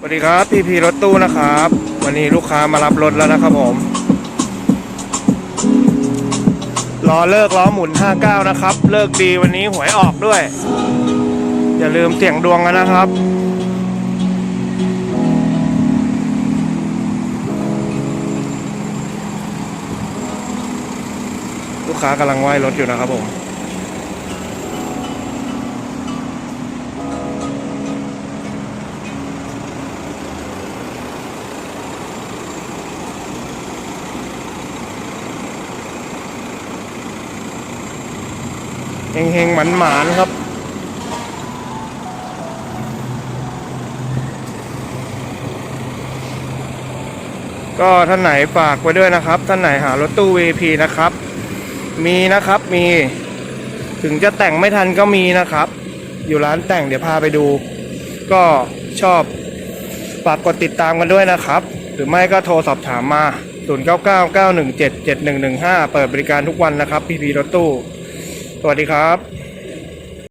สวัสดีครับพีพีรถตู้นะครับ วันนี้ลูกค้ามารับรถแล้วนะครับผมรอเลิกล้อหมุน 59 นะครับ เลิกดีวันนี้หวยออกด้วย อย่าลืมเสี่ยงดวงกันนะครับ ลูกค้ากำลังไหว้รถอยู่นะครับผม เฮงเฮงหมันหมานๆครับ ก็ท่านไหนฝากไว้ด้วยนะครับ ท่านไหนหารถตู้ VP นะครับ มีนะครับมี ถึงจะแต่งไม่ทันก็มีนะครับ อยู่ร้านแต่งเดี๋ยวพาไปดู ก็ชอบฝากกดติดตามกันด้วยนะครับ หรือไม่ก็โทรสอบถามมา 0999177115 เปิดบริการทุกวันนะครับพีพีรถตู้ สวัสดีครับ